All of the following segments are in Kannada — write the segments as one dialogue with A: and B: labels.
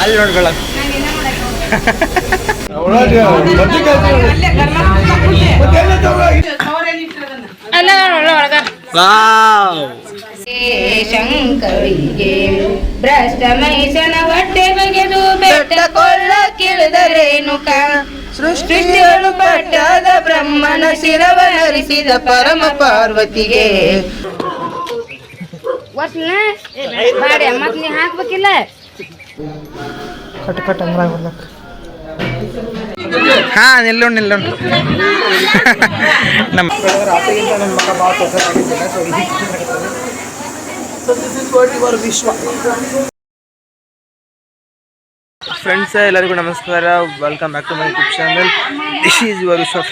A: ಅಲ್ಲಿ ನೋಡ್ಬೇಳ ವಾವ್
B: ಶಂಕರಿಗೆ ಭ್ರಷ್ಟ ಮೈಸನ ಹೊಟ್ಟೆ ಬಗೆದು ಬೆಟ್ಟ ಕೊಳ್ಳ ಕಿಳಿದರೇನುಕ ಸೃಷ್ಟಿಗಳು ಪಟ್ಟದ ಬ್ರಹ್ಮನ ಶಿರವನರಿಸಿದ ಪರಮ ಪಾರ್ವತಿಗೆ ನೀ ಹಾಕ್ಬೇಕಿಲ್ಲ?
A: ಕಟ್ ಕಟ್ ಅಂದ್ರ ಹಾ ನಿಲ್ಲೋಣ ನಿಲ್ಲೋಣ ನಮ್ಮ ಫ್ರೆಂಡ್ಸ್ ಎಲ್ಲರಿಗೂ ನಮಸ್ಕಾರ. Welcome back to my YouTube channel this is your ವಿಶ್ವಾಫ್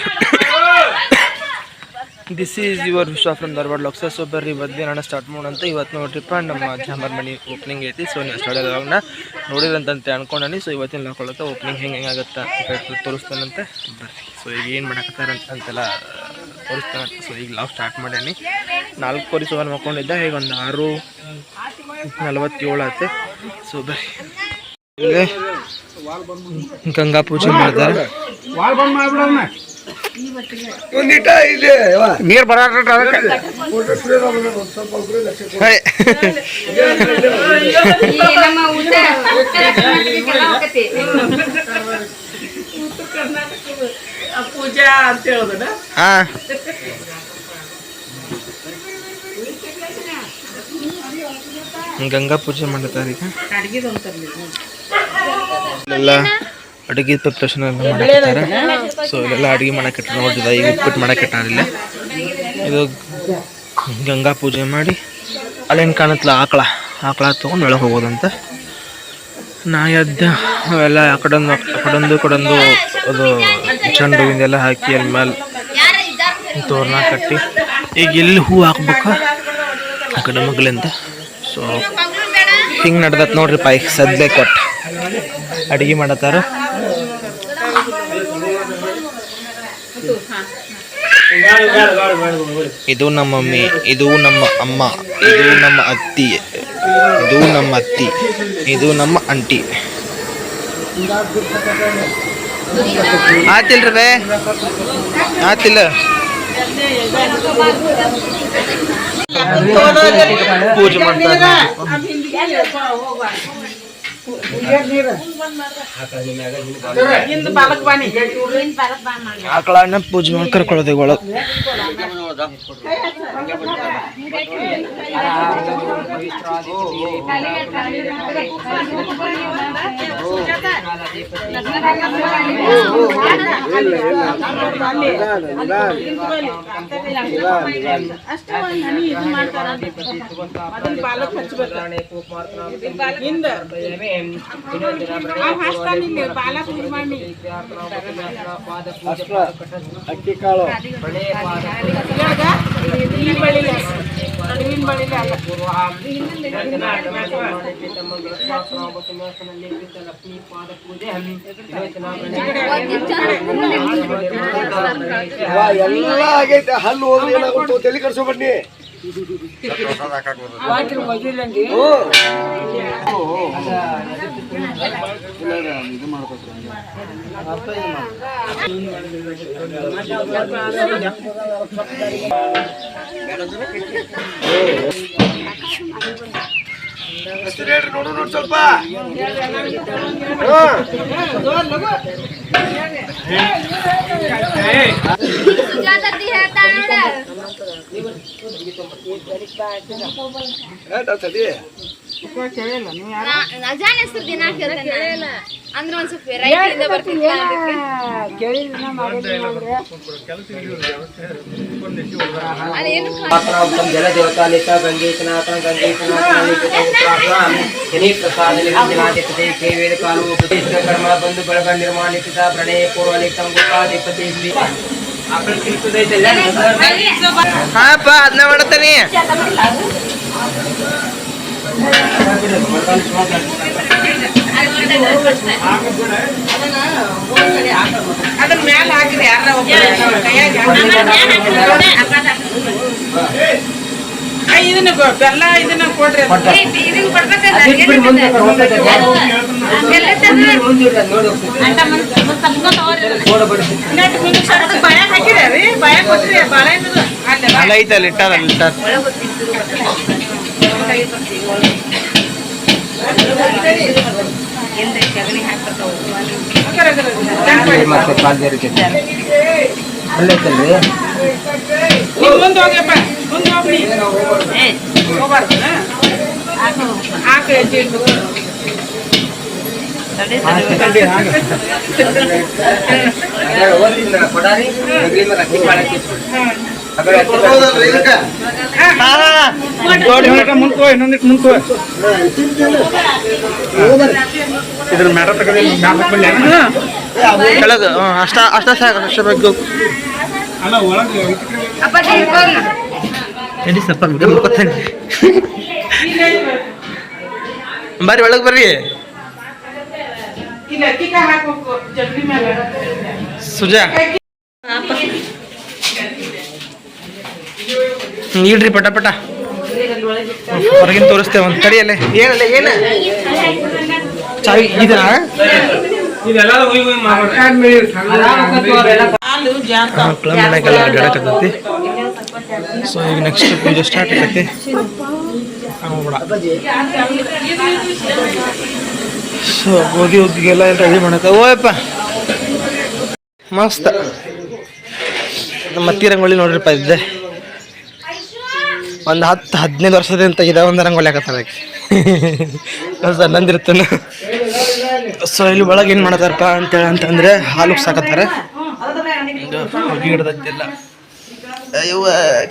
A: this is your Vishwa from Dharwad Lok Sabha so ಬರ್ರಿ ಬದ್ದೆ ನಾನು ಸ್ಟಾರ್ಟ್ ಮಾಡೋಂತ ಇವತ್ತು ನೋಡ್ರಿಪ್ಪ ನಮ್ಮ ಜಾಮರ್ ಮನಿ ಓಪನಿಂಗ್ ಐತಿ. ಸೊ ನೀವು ಸ್ಟಾರ್ಟ್ ಆಗೋಣ. ನೋಡಿದಂತಂತೆ ಅನ್ಕೊಂಡಿ ಸೊ ಇವತ್ತಿನ ನೋಡ್ಕೊಳತ್ತ ಓಪನಿಂಗ್ ಹೆಂಗೆ ಹೆಂಗಾಗತ್ತೆ ಅಂತ ತೋರಿಸ್ತಾನಂತೆ. ಬರ್ರಿ. ಸೊ ಈಗ ಏನು ಮಾಡಕತ್ತಾರ ಅಂತ ಅಂತೆಲ್ಲ ತೋರಿಸ್ತಾನಂತ. ಸೊ ಈಗ ಲಾವ್ ಸ್ಟಾರ್ಟ್ ಮಾಡೀನಿ. ಕೋರಿ ಸುಮಾರು ಮಕ್ಕೊಂಡಿದ್ದೆ. ಈಗ ಒಂದು ಆರು ನಲ್ವತ್ತೇಳು ಆಯ್ತು. ಸೊ ಬರ್ರಿ. ಗಂಗಾ ಪೂಜೆ ಮಾಡ್ತಾರೆ. ನೀರು ಬರ
B: ನಮ್ಮ ಊಟ ಉತ್ತರ ಕರ್ನಾಟಕಕ್ಕೆಲ್ಲ ಹೋಗತ್ತೆ.
A: ಹಾ. ಗಂಗಾ ಪೂಜೆ ಮಾಡ್ತಾರೆ ಈಗ ಅಡುಗೆ ಪ್ರಿಪ್ರೇಷನ್ ಎಲ್ಲ ಮಾಡಿರ್ತಾರೆ ಸೊ ಇಲ್ಲೆಲ್ಲ ಅಡುಗೆ ಮಾಡಕ್ಕೆ ನೋಡಿದ ಈಗ ಉಪ್ಪಿಟ್ಟು ಮಾಡಕ್ಕೆ ಇಟ್ಟಾರಿಲ್ಲ ಇದು ಗಂಗಾ ಪೂಜೆ ಮಾಡಿ ಅಲ್ಲೇನು ಕಾಣತ್ಲ ಆಕಳ. ಆಕಳ ತೊಗೊಂಡು ಒಳಗೆ ಹೋಗೋದಂತ. ನಾ ಎದ್ದ ಅವೆಲ್ಲ ಆ ಕಡೊಂದು ಆ ಕಡೊಂದು ಕಡೊಂದು ಅದು ಚೆಂಡು ಹೂವಿಂದೆಲ್ಲ ಹಾಕಿ ಅಲ್ಲಿ ಮೇಲೆ ತೋರಣ ಕಟ್ಟಿ. ಈಗ ಎಲ್ಲಿ ಹೂ ಹಾಕ್ಬೇಕು? ಆ ಕಡೆ ಮಗಳಿಂದ ಸೊ ಹಿಂಗೆ ನಡ್ದತ್ ನೋಡ್ರಿ ಪೈ ಸದ್ಲೆ ಕೊಟ್ಟು ಅಡುಗೆ ಮಾಡತ್ತಾರ. ಇದು ನಮ್ಮ ಮಮ್ಮಿ, ಇದು ನಮ್ಮ ಅಮ್ಮ, ಇದು ನಮ್ಮ ಅತ್ತಿ, ಇದು ನಮ್ಮ ಅತ್ತಿ, ಇದು ನಮ್ಮ ಅಂಟಿ ಆತಿಲ್ರಿ ಬೇ ಆತಿಲ್ಲ ಪೂಜೆ ಮಾಡ್ತಾರೆ ಆಕಳನ್ನ ಪೂಜೆ ಮಾಡಿ ಕರ್ಕೊಳ್ಳೋದು ಒಳಗೆ
C: ಅಕ್ಕಿ ಕಾಳು. ಎಲ್ಲ ಆಗೈತೆ. ಹಲ್ಲು ಹೋದ್ರೆ ಏನಾಗುತ್ತೋ? ತಲೆ ಕಡ್ಸೋ ಬನ್ನಿ. ನೋಡು ನೋಡು ಸ್ವಲ್ಪ ಹೇಳ್ತಾಳೆ ಹಾ. ದಿನ ತಡಿ.
B: ಅಂದ್ರೆ ಒಂದ್ ಸ್ವಲ್ಪ ವೆರೈಟಿ
D: ನಿರಂಜನಾಧಿಪತಿ ಕೇವೇದ ಕಾಲು ಉಪದೇಶ ಕರ್ಮ ಬಂಧು ಬಳಗ ನಿರ್ಮಾಣಿತ ಪ್ರಣಯ ಪೂರ್ವ ಲಿಖಂ ಗುಪ್ತಾಧಿಪತಿ ಆಕಳ ತಿಳ್ತದೈತಲ್ಲ
A: ಹಾಪ ಅದನ್ನ ಮಾಡತ್ತಾನೆ
E: ಅದನ್ನ ಮ್ಯಾಲ ಹಾಕಿರಿ ಯಾರ ಕೈಯಾಗ ಇದನ್ನ ಗೊ- ಬೆಲ್ಲ ಇದನ್ನ ಕೊಡ್ರಿ ಅದು.
B: ಏ, ಇದನ್ನ ಕೊಡ್ಬೇಕಲ್ಲ,
D: ಅದ್ ಇಟ್ಬಿಡಿ ಮುಂದೆ ಆ ಕಡೆ ಹೋಗ್ತೈತೆ.
B: ಎಲ್ಲ ತಂದ್ರೆ
D: ಮುಂದೆ ಇಡ್ರಿ, ಅದ್ ನೋಡಿ ಹೋಗ್ತೈತೆ. ಸೋಡಾ ಬಡಿಸಿ.
E: ಇನ್ನೊಟ್ಟು ಮುಂದಕ್ಕೆ ಸರಿದು ಬಾಯಾಗ್ ಹಾಕಿರಿ ರೀ ಬಾಯಾಗ್ ಕೊಟ್ರಿ ಬಾಳೆಹಣ್ಣದು ಅಲ್ಲೇ ಬಾ.
A: ಅಲ್ಲ ಐತಲ್ಲ ಇಟ್ಟಾರ ಅಲ್ಲಿ ಇಟ್ಟಾರ
D: ಮತ್ತೆ ಕಾಲ್ ಜಾರಿಕೆ. ಅಲ್ಲೇ ಐತಲ್ರಿ
E: ನೀವ್ ಮುಂದ್ ಹೋಗ್ಯಪ್ಪ ಮುಂದ್ ಹೋಗ್ರಿ ಹೋಗ್ಬಾರ್ದು ಹಾಕು ಹೆಜ್ಜೆ ಇಡ್ಬೇಕು
D: ಅಗರ ಓದಿದ್ನ ಕೊಡಾರಿ ಅಗರ ಅಕ್ಕಿ ಕಾಳು
A: ಇದ್ರ ಮ್ಯಾಟ ಕೆಳಗ ಅಷ್ಟ ಅಷ್ಟ ಸಾಕು ಅಷ್ಟ ಬೇಕು ಹೇಳಿ ಸ್ವಲ್ಪ ಮುಕ್ಕೋತೇನೆ ಬರ್ರಿ ಒಳಗೆ ಬರ್ರಿ ಸುಜಾ ಇಡ್ರಿ ಪಟ ಪಟ. ಹೊರಗಿನ ತೋರಿಸ್ತೇವೆ ಒಂದು ಕಡಿಯಲ್ಲ. ಏನಲ್ಲ ಏನ? ಚಾವಿ ಇದಾ ಅಡ್ಡಾಡಕತ್ತೈತಿ ಸೊ ಈಗ ನೆಕ್ಸ್ಟ್ ಪೂಜೆ ಸ್ಟಾರ್ಟ್ ಆಕೈತಿ ಸೊ ಗೋಧಿ ಉದ್ದಿಗೆಲ್ಲ ರೆಡಿ ಮಾಡತ್ತ ಓಯಪ್ಪ ಮಸ್ತ್. ನಮ್ಮ ಅತ್ತಿ ರಂಗೋಲಿ ನೋಡ್ರಿಪ್ಪ ಇದ್ದೆ. ಒಂದು ಹತ್ತು ಹದಿನೈದು ವರ್ಷದಿಂದ ಇದ ಒಂದು ರಂಗೋಲಿ ಹಾಕತ್ತಾರ ಸಣ್ಣಂದಿರ್ತಾನೆ ಸೊ ಇಲ್ಲಿ ಒಳಗೆ ಏನು ಮಾಡತ್ತಾರಪ್ಪ ಅಂತೇಳಿ ಅಂತಂದ್ರೆ ಹಾಲು ಸಾಕತ್ತಾರೆ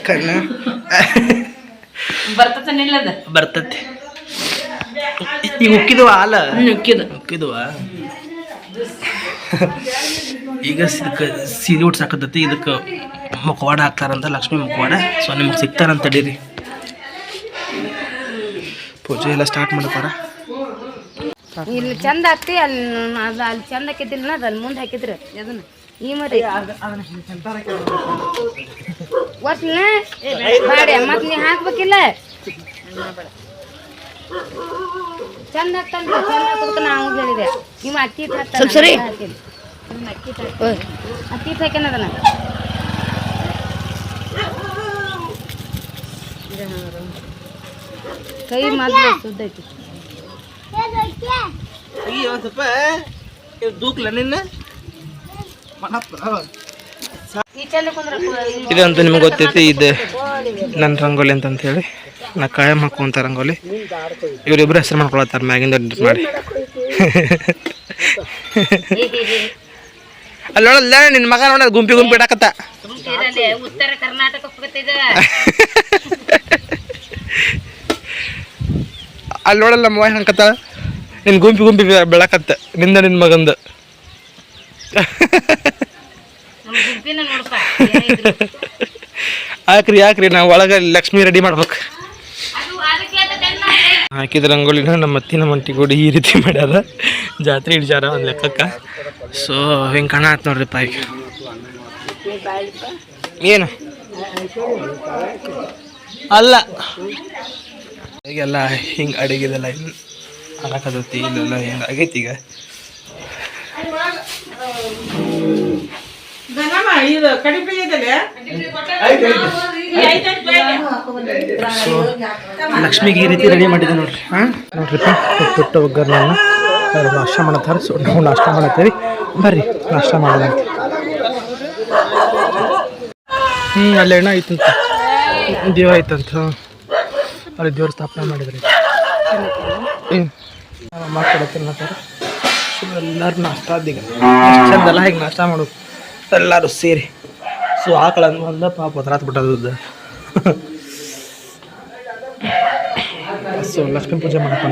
A: ಕಣ್ಣ. ಬರ್ತೈತಿ ಈಗ ಉಕ್ಕಿದ್ವ ಹಾಲು?
E: ಉಕ್ಕಿದ
A: ಉಕ್ಕಿದ್ವ. ಈಗ ಇದಕ್ಕೆ ಸೀರೆ ಉಟ್ಸಾಕತ್ತೈತಿ ಇದಕ್ಕೆ ಮುಖವಾಡ ಹಾಕ್ತಾರಂತ ಲಕ್ಷ್ಮಿ ಮುಖವಾಡ. ಸೊ ನಿಮ್ಗೆ ಸಿಗ್ತಾರಂತ ತಡೀರಿ ಪೂಜೆ ಎಲ್ಲ ಸ್ಟಾರ್ಟ್ ಮಾಡ್ತಾರ
B: ಇಲ್ಲಿ ಚಂದ ಹಾಕ್ತಿ ಅಲ್ಲಿ ಅದು ಅಲ್ಲಿ ಚಂದ ಹಾಕಿದ್ದಿಲ್ಲ ಅದು ಅಲ್ಲಿ ಮುಂದೆ ಹಾಕಿದ್ರಿ. ಅದನ್ನ ಈ ಮರಿ. ಒಟ್ನ ಮತ್ತೆ ಮತ್ ನೀ ಹಾಕ್ಬೇಕಿಲ್ಲ. ಚಂದ ಹಾಕ್ತಂತ ಚಂದ ಹಾಕೋದಕ್ಕೆ ನಾವು ಹೇಳಿದೆ. ನೀವು ಅಕ್ಕಿ ಸ್ವಲ್ಪ ಸರಿ ಅಕ್ಕಿ ಹಾಕ್ಯಾನ ಅದನ್ನ ಕೈ ಮಾತ್ರ ಸುದ್ದೈತಿ
A: ಸ್ವಲ್ಪ ದೂಕ್ಲ ನಿನ್ನ.
B: ಕುಂದ್ರ
A: ಇದಂತೂ ನಿಮ್ಗೆ ಗೊತ್ತೈತಿ ಇದು ನನ್ನ ರಂಗೋಲಿ ಅಂತ ಹೇಳಿ ನಾ ಕಾಯಂ ಹಾಕುವಂಥ ರಂಗೋಲಿ. ಇವರಿಬ್ರು ಹೆಸರು ಮಾಡ್ಕೊಳತ್ತಾರ ಮ್ಯಾಗಿಂದ ಮಾಡಿ. ಅಲ್ಲಿ ನೋಡಲ್ಲ ನಿನ್ನ ಮಗ ನೋಡ ಗುಂಪಿ ಗುಂಪಿ ಇಡಾಕತ್ತ.
B: ಉತ್ತರ ಕರ್ನಾಟಕ
A: ಅಲ್ಲಿ ನೋಡಲ್ಲ ನಮ್ಮ ಹಂಕತ್ತ ನಿನ್ನ ಗುಂಪಿ ಗುಂಪಿ ಬೆಳಕತ್ತ ನಿಂದ ನಿನ್ನ ಮಗಂದು. ಹಾಕ್ರಿ ಹಾಕ್ರಿ ನಾವು ಒಳಗೆ ಲಕ್ಷ್ಮಿ ರೆಡಿ ಮಾಡ್ಬೇಕು? ಹಾಕಿದ ರಂಗೋಲಿನ ನಮ್ಮ ಅತ್ತಿನ ಮಂಟಿಗೋಡಿ ಈ ರೀತಿ ಮಾಡ್ಯಾರ. ಜಾತ್ರೆ ಇಡ್ಜಾರ ಒಂದು ಲೆಕ್ಕಕ್ಕೆ. ಸೊ ಹಿಂಗೆ ಕಣ ಆತ್ ನೋಡ್ರಿ ಈಗ. ಏನು? ಅಲ್ಲ. ಈಗೆಲ್ಲ ಹಿಂಗೆ ಅಡಿಗೆದೆಲ್ಲ ಆಗಕತ್ತೈತಿ ಇಲ್ಲೆಲ್ಲ ಹಿಂಗೆ ಆಗೈತಿ ಈಗ?
E: ಇದು ಇದಲ್ಲ
A: ಸೊ ಲಕ್ಷ್ಮಿಗೆ ಈ ರೀತಿ ರೆಡಿ ಮಾಡಿದೆ ನೋಡ್ರಿ. ಹಾಂ? ನೋಡ್ರಿಪ್ಪ ಪುಟ್ಟ ಒಗ್ಗರಣೆಯನ್ನು ನಾಷ್ಟ ಮಾಡತ್ತಾರೆ ಸೊ ನಾವು ನಾಷ್ಟ ಮಾಡತ್ತೀವಿ ಬರ್ರಿ ನಾಷ್ಟ ಮಾಡೋಣ ಹ್ಞೂ ಅಲ್ಲಿ ಎಣ್ಣೆ ಐತಂತ. ದೇವ ಐತಂತ. ಅಲ್ಲಿ ದೇವ್ರ ಸ್ಥಾಪನೆ ಮಾಡಿದ್ರಿ. ಹ್ಞೂ ಸೊ ಎಲ್ಲರೂ ನಾಷ್ಟ ಅದೀಗ ಎಷ್ಟು ಚಂದಲ್ಲ ಹೇಗೆ ನಾಷ್ಟ ಮಾಡೋದು? ಎಲ್ಲರೂ ಸೇರಿ. ಸೊ ಆಕಳ ಅಂದ ಪಾಪ ಹೊತ್ರಾತ್ ಬಿಟ್ಟದ ಸೊ ಲಕ್ಷ್ಮೀ ಪೂಜೆ ಮಾಡಕ್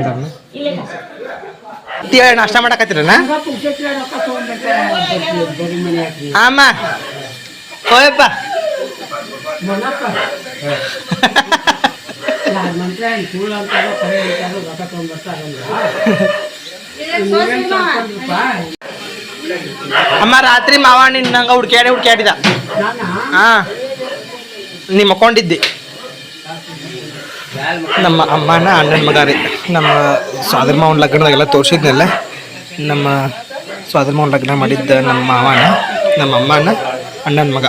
A: ನಾಷ್ಟ ಮಾಡಕತ್ತೀರನ? ಅಮ್ಮ ಹೋಯಪ್ಪ. ಅಮ್ಮ ರಾತ್ರಿ ಮಾವ ನಿನ್ನ ಹುಡ್ಕ್ಯಾಡಿ ಹುಡ್ಕ್ಯಾಡಿದ ಹಾ ನೀ ಮಕ್ಕೊಂಡಿದ್ದಿ ನಮ್ಮ ಅಮ್ಮನ ಅಣ್ಣನ ಮಗ ರೀ ನಮ್ಮ ಸ್ವಾದರ್ ಮಾವನ ಲಗ್ನದಾಗೆಲ್ಲ ತೋರಿಸಿದ್ನಲ್ಲ ನಮ್ಮ ಸ್ವಾದ್ರ ಮಾವನ ಲಗ್ನ ಮಾಡಿದ್ದ ನಮ್ಮ ಮಾವನ ನಮ್ಮ ಅಮ್ಮನ ಅಣ್ಣನ ಮಗ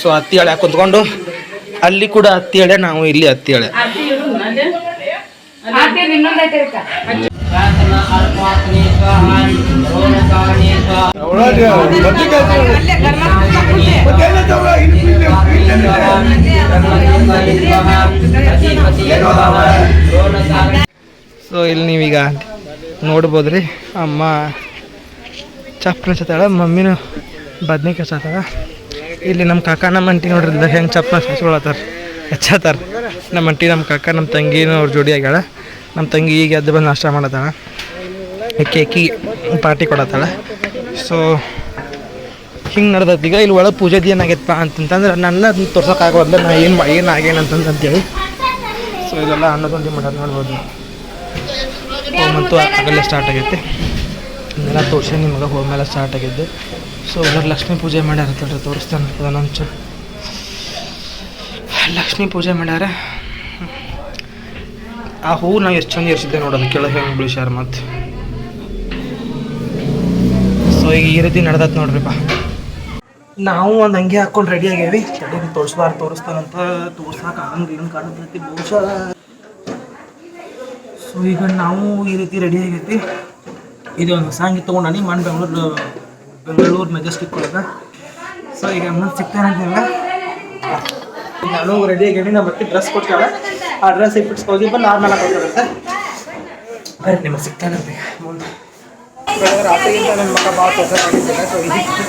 A: ಸೊ ಅತ್ತಿ ಹಳೆ ಕುಂತ್ಕೊಂಡು ಅಲ್ಲಿ ಕೂಡ ಹತ್ತಿ ಹಳೆ ನಾವು ಇಲ್ಲಿ ಹತ್ತಿ ಹಳೆ ಸೊ ಇಲ್ಲಿ ನೀವೀಗ ನೋಡ್ಬೋದು ರೀ ಅಮ್ಮ ಚಪ್ಪನ ಸತ್ತಾಳ ಮಮ್ಮಿನೂ ಬದ್ನಿಕಾಯಿ ಸತ್ತಾಳ ಇಲ್ಲಿ ನಮ್ಮ ಕಾಕ ನಮ್ಮ ಅಂಟಿ ನೋಡ್ರಿ ಹೆಂಗೆ ಚಪ್ಪನ ಸಸ್ಕೊಳತ್ತಾರ ಹಚ್ಚತ್ತಾರ ನಮ್ಮ ಅಂಟಿ ನಮ್ಮ ಕಾಕ ನಮ್ಮ ತಂಗಿನೂ ಅವ್ರ ಜೋಡಿ ಆಗ್ಯಾಳ ನಮ್ಮ ತಂಗಿ ಈಗ ಎದ್ದು ಬಂದು ನಾಷ್ಟ ಮಾಡತ್ತಾಳ ಕೇಕಿ ಪಾರ್ಟಿ ಕೊಡತ್ತಲ್ಲ ಸೊ ಹಿಂಗೆ ನಡ್ದೈತಿ. ಈಗ ಇಲ್ಲಿ ಒಳಗೆ ಪೂಜೆದು ಏನಾಗೈತಪ್ಪ ಅಂತಂತಂದ್ರೆ ನನ್ನ ಅದನ್ನ ತೋರ್ಸೋಕ್ಕಾಗೋಲ್ಲ ನಾ ಏನು ಏನು ಆಗೇನು ಅಂತಂತಂತೇಳಿ ಸೊ ಇದೆಲ್ಲ ಅನ್ನದೊಂದು ಮಾಡೋದು ನೋಡ್ಬೋದು ಮತ್ತು ಅದೆಲ್ಲ ಸ್ಟಾರ್ಟ್ ಆಗೈತೆ. ಇದೆಲ್ಲ ತೋರಿಸಿ ನಿಮಗೆ ಹೋದ್ಮೇಲೆ ಸ್ಟಾರ್ಟ್ ಆಗಿದ್ದು. ಸೊ ಎಲ್ಲರೂ ಲಕ್ಷ್ಮೀ ಪೂಜೆ ಮಾಡ್ಯಾರ ಕೇಳ್ರಿ ತೋರಿಸ್ತಾನೆ ಅದನ್ನೊಂಚ ಲಕ್ಷ್ಮೀ ಪೂಜೆ ಮಾಡ್ಯಾರ. ಆ ಹೂವು ನಾವು ಎಷ್ಟು ಚಂದ ಇರಿಸಿದ್ದೆ ನೋಡೋದು ಕೆಳಗೆ ಹೆಂಗೆ ಬಿಳಿಸ್ಯಾರ ಮತ್ತು ಈಗ ಈ ರೀತಿ ನಡ್ದತ್ ನೋಡ್ರಿಪ್ಪ ನಾವು ಒಂದು ಹಂಗೆ ಹಾಕೊಂಡು ರೆಡಿ ಆಗೇವಿ. ತಡೀರಿ ತೋರಿಸ್ಬಾರ್ದು ತೋರಿಸ್ತಾನಂತ ತೋರ್ಸಕ್ಕೆ ಆಗಂಗೆ ಏನು ಕಾಣತೈತಿ ಬಹುಶಃ ಸೊ ಈಗ ನಾವು ಈ ರೀತಿ ರೆಡಿ ಆಗೈತಿ. ಇದು ಒಂದು ಸಾಂಗ್ ತೊಗೊಂಡಾನಿ ಮಣ್ಣು ಬೆಂಗಳೂರು ಬೆಂಗಳೂರು ಮೆಜೆಸ್ಟಿಕ್ ಒಳಗೆ. ಸೊ ಈಗ ಅಮ್ಮ ಸಿಗ್ತಾನಂತಿಲ್ಲ ನಾನು ರೆಡಿ ಆಗೇನಿ ನಮ್ಮ ಮತ್ತೆ ಡ್ರೆಸ್ ಕೊಟ್ಟಾಳೆ ಆ ಡ್ರೆಸ್ ಬಂದು ನಾರ್ಮಲ್ ಹಾಕೋತಾರಂತೆ ಬರ್ರಿ, ನಿಮಗೆ ಸಿಗ್ತಾನಂತೆ ಮುಂದೆ ಬೆಳಗ್ಗೆ ರಾತ್ರಿಗಿಂತ ನನ್ನ ಮಗ ಭಾಳ ಕೆಲಸ ಮಾಡಿದ್ದಿಲ್ಲ ಸೊ ಇದಕ್ಕೆ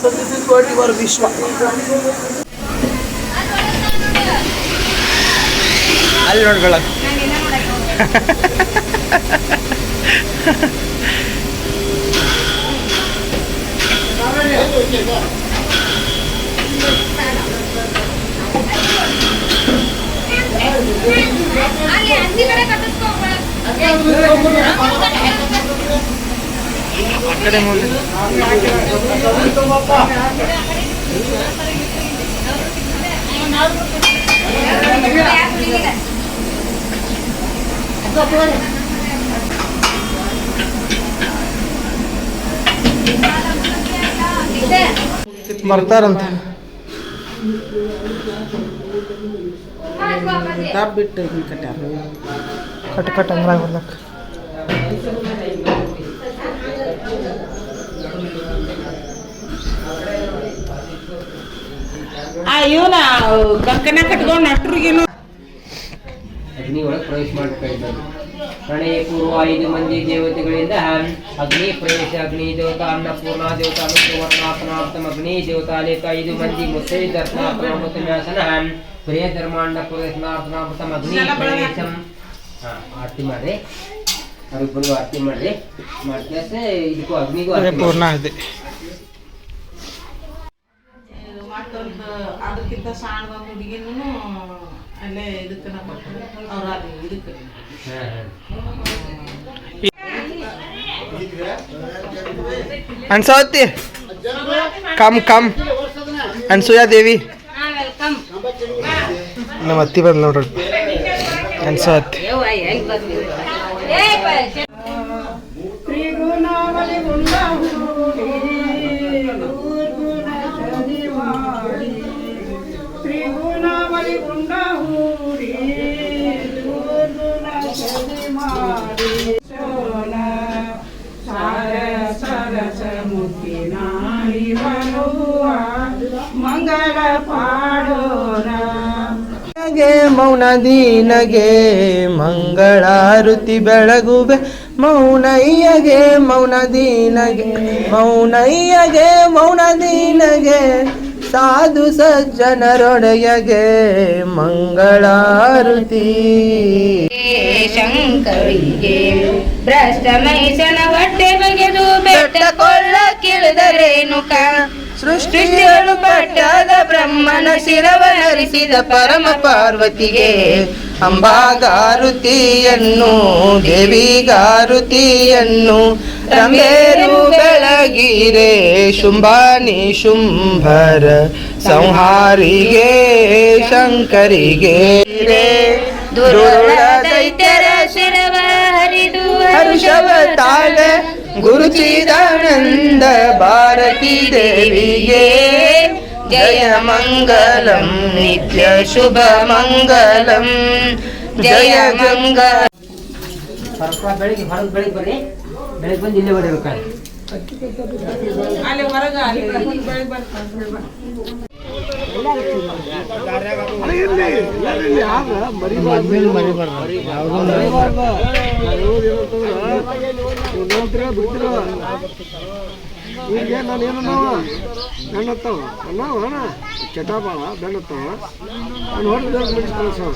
A: so this is what your Vishwa ಅಲ್ಲಿ ನೋಡ್ಬೇಡ ಆ ಕಡೆ ನೋಡಿ ಬರ್ತಾರಂತ
E: ಬಿಟ್ಟು ಕಟ್ಟಾರ
A: ಕಟ್ ಕಟ್ ಅಂದ್ರೆ ಬರ್ಲಕ್ಕ.
E: ಆ ಇವನ ಕಂಕಣ ಕಟ್ಕೊಂಡು ನಟ್ರಿಗೇನು
D: ಅಗ್ನಿ ಒಳಗೆ ಪ್ರವೇಶ ಮಾಡಬೇಕಾಗಿದ್ದು ಪ್ರಣಯ ಪೂರ್ವ ಐದು ಮಂದಿ ದೇವತೆಗಳಿಂದ ಅಗ್ನಿ ಪ್ರವೇಶ ಅಗ್ನಿ ದೇವತಾ ಅನ್ನಪೂರ್ಣ ದೇವತಾ ವರ್ಣಾಪನಾಪ್ತಮ ಅಗ್ನಿ ದೇವತಾ ಲೇಖ ಐದು ಮಂದಿ ಮುತ್ತೈ ದರ್ಶನಾಪನಾಮೃತಮ್ಯಾಸನ ಪ್ರಿಯ ಧರ್ಮಾಂಡ ಪ್ರವೇಶನಾಪನಾಮೃತಮ ಅಗ್ನಿ ಪ್ರವೇಶಂ. ಆರತಿ ಮಾಡ್ರಿ. ಅವ್ರಿಬ್ಬರಿಗೂ ಆರತಿ ಮಾಡ್ರಿ. ಮಾಡ್ಕ್ಯಾಸ ಇದಕ್ಕೂ ಅಗ್ನಿಗೂ.
A: ಪೂರ್ಣ ಇದೆ.
E: ಮತ್ತೊಂದು ಅದಕ್ಕಿಂತ ಸಣ್ಣದ ಹುಡುಗಿನೂ ಅಲ್ಲೇ ಇದಕ್ಕೆ ಅವ್ರ ಅದು ಇದಕ್ಕೆ.
A: ಅನ್ಸಾವತ್ತಿ ಕಮ್ ಕಮ್. ಅನ್ಸೂಯಾ ದೇವಿ. ನಮ್ಮ ಅತ್ತಿ ಬಂದ್ ನೋಡ್ರಿ. ಅನ್ಸವತ್ತಿ ನಗೆ ಮೌನ ದೀನಗೆ ಮಂಗಳಾರುತಿ ಬೆಳಗುವೆ. ಮೌನಯ್ಯಗೆ ಮೌನ ದೀನಗೆ ಮೌನಯ್ಯಗೆ ಮೌನ ದೀನಗೆ ಸಾಧು ಸಜ್ಜನರೊಡೆಯಗೆ ಮಂಗಳಾರುತಿ.
B: ಶಂಕರಿಗೆ, ಭ್ರಷ್ಟ ಮೈಸನ ಹೊಟ್ಟೆ ಬಗೆದು ಬೆಟ್ಟ ಕೊಳ್ಳ
F: ಸೃಷ್ಟಿಯಳು ಪಟ್ಟದ ಬ್ರಹ್ಮನ ಶಿರವಹರಿಸಿದ ಪರಮ ಪಾರ್ವತಿಗೆ ಅಂಬಾಗಾರುತಿಯನ್ನು ದೇವಿಗಾರುತಿಯನ್ನು ರಮೇರು ಬೆಳಗಿರೆ ಶುಂಭಾನಿ ಶುಂಭರ ಸಂಹಾರಿಗೆ ಶಂಕರಿಗೆ. ದೈತ್ಯರ
B: ಶಿರವ ಹರಿದು
F: ಹರುಷವ ತಾಳ ಗುರುಚಿದಾನಂದ ಭಾರತೀ ದೇವಿಗೆ ಜಯ ಮಂಗಲಂ ನಿತ್ಯ ಶುಭ ಮಂಗಲಂ ಜಯ ಮಂಗಲ
D: ಬೆಳಿಗ್ಗೆ ಹೊರಗೆ ಬೆಳಿಗ್ಗೆ ಬರ್ರಿ. ಬೆಳಿಗ್ಗೆ ಬಂದು ಇಲ್ಲೇ ಹೊಡಿಬೇಕಾದ್ರೆ
E: ಅಲ್ಲಿ ಹೊರಗೆ
C: ಈಗ ನಾನೇನು ಏನನ್ನವ ಬೆನ್ನತ್ತವ ಅನ್ನವ ಅಣ್ಣ ಚಟ ಬಾಳ ಬೆನ್ನತ್ತವ ನಾನು ಹೊರಗೆ ಬಿಡಿಸಿ ಕಳಿಸವ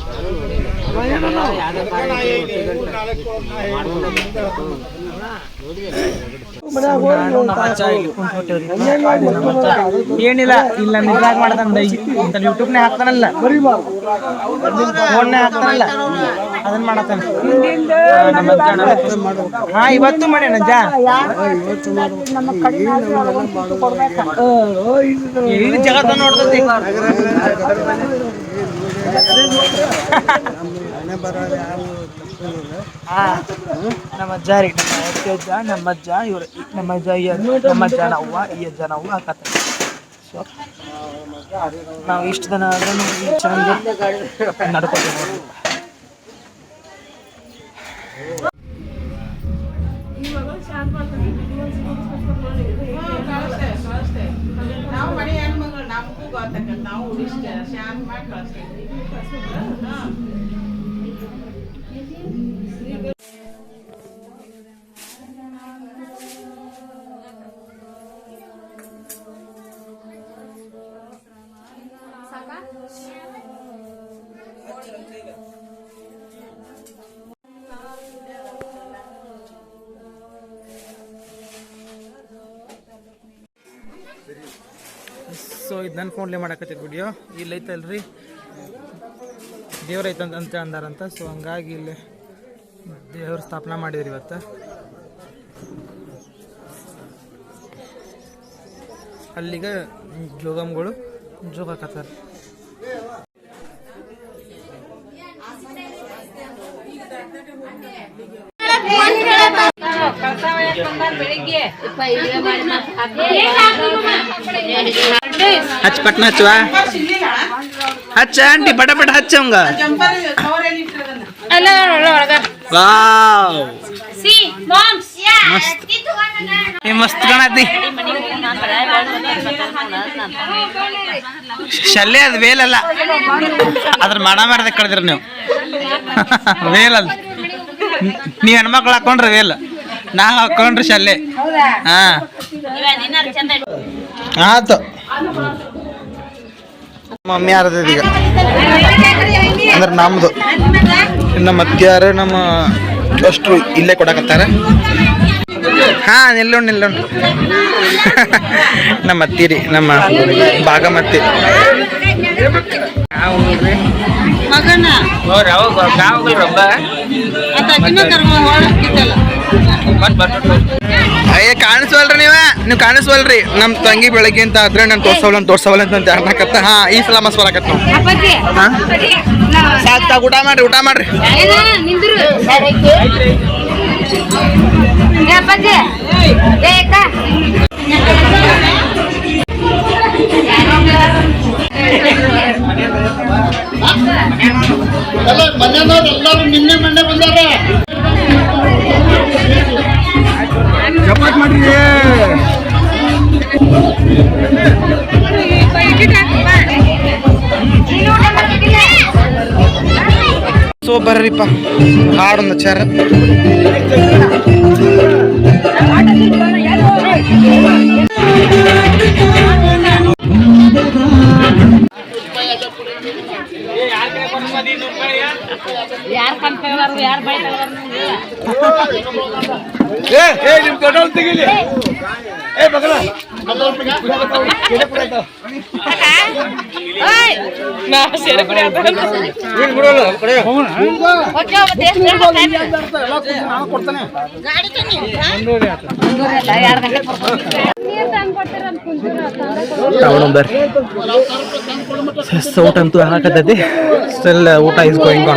C: ನಾ ಏನನ್ನವ
A: ಏನಿಲ್ಲ ಇಲ್ಲ ನಿಜಾಗ್ ಮಾಡ್ತಾನ ಯೂಟ್ಯೂಬ್ ಯೂಟ್ಯೂಬ್ನೇ ಹಾಕ್ತಾನಲ್ಲ ಫೋನ್ನೇ ಹಾಕ್ತಾನಲ್ಲ ಅದನ್ನ ಮಾಡತ್ತಾನ ಹಾ ಇವತ್ತು ಮಾಡ್ಯಾನ ಅಜ್ಜ ಇಡೀ ಜಗತ್ತ ನೋಡ್ತೈತಿ ಹಾ ನಮ್ಮ ಅಜ್ಜ ರೀ ನಮ್ಮ ಅಜ್ಜ ಅಜ್ಜ ನಮ್ಮ ಅಜ್ಜ ಇವ್ರು ನಮ್ಮ ಅಜ್ಜ ಈ ಅಜ್ಜ ನಮ್ಮ ಅಜ್ಜ ಅವ್ವ ಈ ಅಜ್ಜ ಅವ್ವ ಹಾಕತ್ತ ಸೊ ನಾವು ಇಷ್ಟು ದಿನ ಆದ್ರೂ ಚಂದ ನಡ್ಕೋತೀವಿ
E: ನಾವು ಮನೆ ಹೆಣ್ಮಗಳು ನಮಗೂ ಗೊತ್ತಾಗತ್ತೆ ನಾವು ಉಳಿಸ್ತೇವೆ ಶಾಂತ ಮಾಡಿ ಕಳಿಸ್ತೇವೆ
A: ಇದು ನನ್ನ ಫೋನ್ಲೇ ಮಾಡಕತ್ತಿದ ವಿಡಿಯೋ ಇಲ್ಲಿ ಐತಲ್ರಿ ದೇವ್ರ ಐತಂತ ಅಂತ ಅಂದಾರಂತ. ಸೊ ಹಂಗಾಗಿ ಇಲ್ಲಿ ದೇವ್ರ ಸ್ಥಾಪನಾ ಮಾಡಿದ್ರಿ ಇವತ್ತು. ಅಲ್ಲಿಗೆ ಜೋಗಮ್ಗಳು ಜೋಗ ಹಾಕತ್ತಾರ. ಹಚ್ಚ ಪಟ್ನ ಹಚ್ಚುವ? ಹಚ್ಚ ಆಂಟಿ, ಪಟ ಪಟ ಏ, ಮಸ್ತ್ ಕಾಣತಿ ಶಲ್ಯ ಅದು ವೇಲಲ್ಲ. ಅದ್ರ ಮಾಡ ಮಾರದ ಕಳೆದ್ರಿ ನೀವು. ವೇಲಲ್ಲ ನೀ ಹೆಣ್ಮಕ್ಳು ಹಾಕೊಂಡ್ರೆ ವೇಲ್. ನಾ ಹಾಕೊಂಡ್ರಿ ಶಾಲೆ. ಹಾ. ಆತು. ಮಮ್ಮಿ ಯಾರದೀಗ ಅಂದ್ರೆ ನಮ್ದು. ನಮ್ಮ ಅತ್ತಿಯಾರು ನಮ್ಮ ಅಷ್ಟು ಇಲ್ಲೇ ಕೊಡಕತ್ತಾರ. ಹಾ ನಿಲ್ಲೋಣ ನಿಲ್ಲೋಣ. ನಮ್ಮ ಅತ್ತಿರಿ ನಮ್ಮ ಭಾಗಮತಿ
E: ಮಗನ?
A: ಅಯ್ಯ ಕಾಣಿಸ್ವಲ್ರಿ ನೀವ? ನೀವು ಕಾಣಿಸ್ವಲ್ರಿ. ನಮ್ ತಂಗಿ ಬೆಳಗ್ಗೆ ಅಂತ ಆದ್ರೆ ನಾನು ತೋರ್ಸವಲ್ಲ ತೋರ್ಸವಲ್ಲ ಅಂತ ಅನ್ನಕತ್ತ ಹಾ ಈ ಸಲ ಮಸ್ ಬರಕತ್ತ ನಾವು
B: ಅಪ್ಪಾಜಿ
A: ಹಾ?
B: ನಾವ್-
A: ಸಾಕ್ ಸಾಕ್ ಊಟ ಮಾಡ್ರಿ ಊಟ ಮಾಡ್ರಿ.
B: ಎಲ್ಲರೂ ನಿನ್ನೆ ಏ ಅಪ್ಪಾಜಿ ಏ ಅಕ್ಕ
C: ಚಪಾತ್ ಮಾಡ್ರಿ
A: ಸೊ ಬರ್ರಿಪ್ಪ. ಹಾಡೊಂದು ಚಾರ.
C: ಏ ಏ ನಿಮ್ ದೊಡ್ಡವ್ರು ತೆಗಿಲಿ. ಏ
A: ಮಗಳ ಊಟ ಅಂತೂ ಹಾಕತೈತಿ ಸ್ಟಿಲ್ ಊಟ ಇಸ್ ಗೋಯಿಂಗ್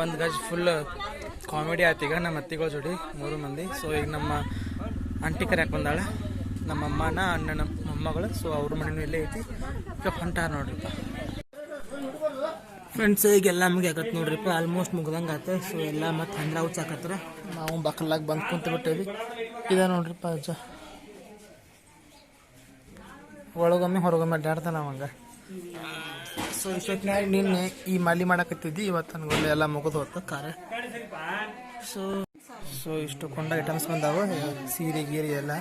A: ಬಂದ್ ಗಜ್ ಫುಲ್ ಕಾಮಿಡಿ ಆಯ್ತು ಈಗ ನಮ್ಮ ಅತ್ತಿಗಳ ಜೋಡಿ, ಮೂರು ಮಂದಿ. ಸೊ ಈಗ ನಮ್ಮ ಆಂಟಿ ಕರೆಯಕ್ಕೆ ಬಂದಾಳೆ. ನಮ್ಮ ಅಮ್ಮನ, ಅಣ್ಣನ ಮೊಮ್ಮಗಳು. ಸೊ ಅವ್ರ ಮನೆಯೂ ಇಲ್ಲೇ ಐತಿ. ಈಗ ಹೊಂಟಾರ ನೋಡ್ರಿಪ್ಪ ಫ್ರೆಂಡ್ಸ್ ಈಗೆಲ್ಲ ನಮಗೆ ಮುಗಿಯಾಕತ್ತೆ ನೋಡ್ರಿಪ್ಪ ಆಲ್ಮೋಸ್ಟ್ ಮುಗ್ದಂಗೆ ಆತ ಸೊ ಎಲ್ಲ ಮತ್ತೆ ಹಂದ್ರ ಉಚ್ಚಾಕತ್ರ ನಾವು ಬಕಲಾಗಿ ಬಂದು ಕುಂತು ಬಿಟ್ಟೇವಿ ಇದ ನೋಡ್ರಿಪ್ಪ ಅಜ್ಜ. ಒಳಗೊಮ್ಮೆ, ಹೊರಗೊಮ್ಮೆ ಅಡ್ಡಾಡ್ತಾನ ಅವಂಗ. ಸೊ ಇಷ್ಟೊತ್ತಿನಾಗ ನಿನ್ನೆ ಈ ಮಾಲಿ ಮಾಡಕತ್ತಿದ್ದಿ, ಇವತ್ತು ನನಗೆ ಎಲ್ಲ ಮುಗಿದು ಹೋತ ಕಾರ ಸೊ ಸೊ ಇಷ್ಟು ಕೊಂಡ ಐಟಮ್ಸ್ ಬಂದಾವ ಸೀರೆ, ಗೀರೆ ಎಲ್ಲ.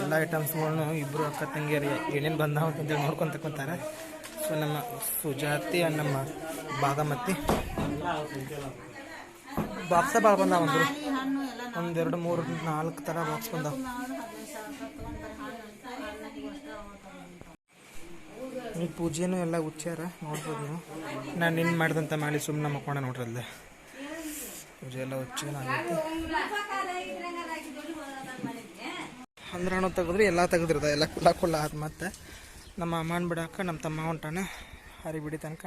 A: ಎಲ್ಲ ಐಟಮ್ಸ್ಗಳನ್ನು ಇಬ್ಬರು ಅಕ್ಕ ತಂಗಿಯರು ಏನೇನು ಬಂದಾವ ಅಂತಂದೇಳಿ ನೋಡ್ಕೊಂತ ಕುಂತಾರೆ ಸೊ ನಮ್ಮ ಸುಜಾತಿ ನಮ್ಮ ಬಾಗಮತಿ ಬಾಕ್ಸ ಭಾಳ ಬಂದಾವ ಒಂದು ಒಂದೆರಡು ಮೂರು ನಾಲ್ಕು ಥರ ಬಾಕ್ಸ್ ಬಂದಾವ. ಈ ಪೂಜೆನೂ ಎಲ್ಲ ಉಚ್ಚಾರ ನೋಡ್ಬೋದು ನೀವು. ನಾನು ನಿನ್ನ ಮಾಡಿದಂಥ ಮಾಡಿ ಸುಮ್ಮನೆ ಮಕ್ಕೊಂಡ ನೋಡ್ರಿ ಅಲ್ಲೇ ಪೂಜೆ ಎಲ್ಲ ಉಚ್ಚೇನ ಆಗೈತಿ. ಅಂದ್ರೆ ಹಣ್ಣು ತೆಗೆದ್ರಿ ಎಲ್ಲ ತೆಗೆದಿರ್ದ ಎಲ್ಲ ಕುಲ್ಲ ಕುಲ್ಲ ಆದ ಮತ್ತೆ. ನಮ್ಮ ಅಮ್ಮನ ಬಿಡಾಕ ನಮ್ಮ ತಮ್ಮ ಹೊಂಟಾನೆ ಹರಿ ಬಿಡಿ ತನಕ.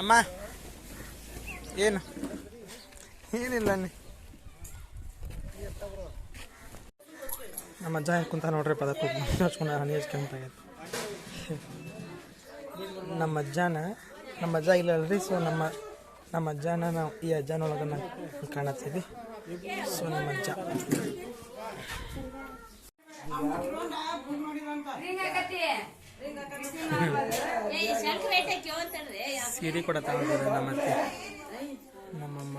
A: ಅಮ್ಮ ಏನು? ಏನಿಲ್ಲ ನೀ. ನಮ್ಮ ಅಜ್ಜ ಕುಂತ ನೋಡ್ರಿ ಪದ ಹಚ್ಕೊಂಡು ಹನಿ ಹಚ್ಕೊಂತ ನಮ್ಮ ಅಜ್ಜನ ನಮ್ಮ ಅಜ್ಜ ಇಲ್ಲ ಅಲ್ರಿ ಸೊ ನಮ್ಮ ನಮ್ಮ ಅಜ್ಜನ ನಾವು ಈ ಅಜ್ಜನೊಳಗೆ ನಾವು ಕಾಣತ್ತೀವಿ. ಸೊ ನಮ್ಮ ಅಜ್ಜ. ಸೀರೆ ಕೂಡ ತಗೊಂಡಿದ್ದಾರೆ ನಮ್ಮ ಅತ್ತೆ. ನಮ್ಮಮ್ಮ.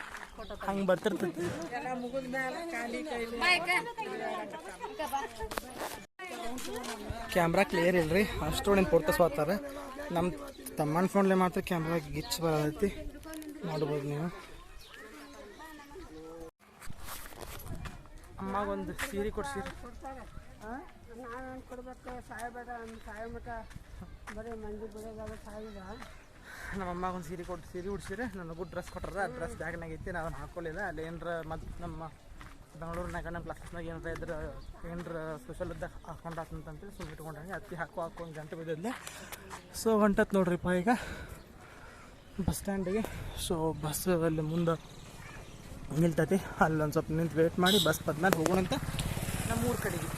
A: ಬರ್ತಿರ್ತೈತಿ. ಕ್ಯಾಮ್ರಾ ಕ್ಲಿಯರ್ ಇಲ್ರಿ? ಅಷ್ಟೊಂದು ಫೋಟೋಸ್ ಹೋಗ್ತಾರೆ ನಮ್ಮ ತಮ್ಮನ ಫೋನ್ಲೆ ಮಾತ್ರ ಕ್ಯಾಮ್ರಾ ಗಿಚ್ ಬರತೈತಿ. ನೋಡ್ಬೋದು ನೀವು. ಅಮ್ಮಗೊಂದು ಸೀರೆ ಕೊಡ್ಸಿರಿ.
C: ನಾನು ಕೊಡ್ಬೇಕು ಸಾಯಬೇಡ ಸಾಯಬೇಕ ಬರೀ ಮಂದಿ ಬಿಡೋದಾಗ ಸಾಯಿದ?
A: ನಮ್ಮ ಅಮ್ಮಗೆ ಒಂದು ಸೀರೆ ಕೊಟ್ಟು ಸೀರೆ ಉಡ್ಸಿರಿ ನನಗೂ ಡ್ರೆಸ್ ಕೊಟ್ಟರ ಆ ಡ್ರೆಸ್ ಬ್ಯಾಗ್ನಾಗ ಐತಿ ನಾನು ಹಾಕೊಳ್ಳಿಲ್ಲ. ಅಲ್ಲಿ ಏನರ ಮತ್ತು ನಮ್ಮ ಬೆಂಗಳೂರಿನಾಗ ನಮ್ಮ ಕ್ಲಾಸ್ನಾಗ ಏನಾರ ಇದ್ರೆ ಏನರ ಸ್ಪೆಷಲ್ ಇದ್ದಾಗ ಹಾಕೊಂಡು ಹಾಕಂತಂತೇಳಿ ಸುಮ್ಮನೆ ಇಟ್ಕೊಂಡಂಗೆ ಅತ್ತಿ ಹಾಕೋ ಹಾಕೋ ಒಂದು ಗಂಟೆ ಬಿದ್ದಿದ್ದೆ ಸೊ ಹೊಂಟತ್ ನೋಡ್ರಿಪ್ಪ ಈಗ ಬಸ್ ಸ್ಟ್ಯಾಂಡಿಗೆ ಸೊ ಬಸ್ ಅಲ್ಲಿ ಮುಂದೆ ನಿಲ್ತೈತಿ. ಅಲ್ಲೊಂದು ಸ್ವಲ್ಪ ನಿಂತು ವೇಟ್ ಮಾಡಿ, ಬಸ್ ಬದ್ಮೇಲೆ ಹೋಗೋಣಂತೆ. ನಮ್ಮ ಊರ ಕಡೆಗೆ.